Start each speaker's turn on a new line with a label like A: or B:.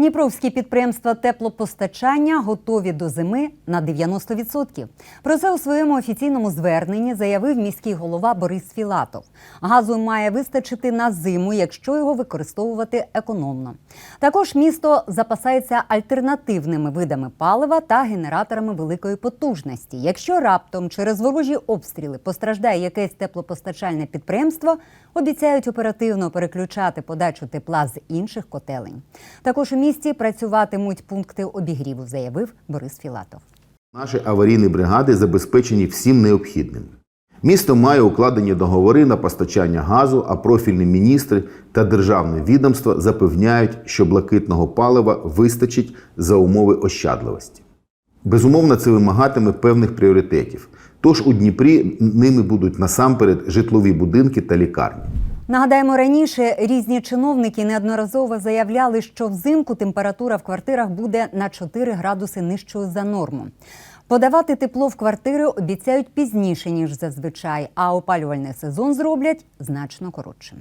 A: Дніпровські підприємства теплопостачання готові до зими на 90%. Про це у своєму офіційному зверненні заявив міський голова Борис Філатов. Газу має вистачити на зиму, якщо його використовувати економно. Також місто запасається альтернативними видами палива та генераторами великої потужності. Якщо раптом через ворожі обстріли постраждає якесь теплопостачальне підприємство, обіцяють оперативно переключати подачу тепла з інших котелень. Також у місті працюватимуть пункти обігріву, заявив Борис Філатов.
B: Наші аварійні бригади забезпечені всім необхідним. Місто має укладені договори на постачання газу, а профільні міністри та державне відомство запевняють, що блакитного палива вистачить за умови ощадливості. Безумовно, це вимагатиме певних пріоритетів. Тож у Дніпрі ними будуть насамперед житлові будинки та лікарні.
A: Нагадаємо, раніше різні чиновники неодноразово заявляли, що взимку температура в квартирах буде на 4 градуси нижчою за норму. Подавати тепло в квартири обіцяють пізніше ніж зазвичай, а опалювальний сезон зроблять значно коротшим.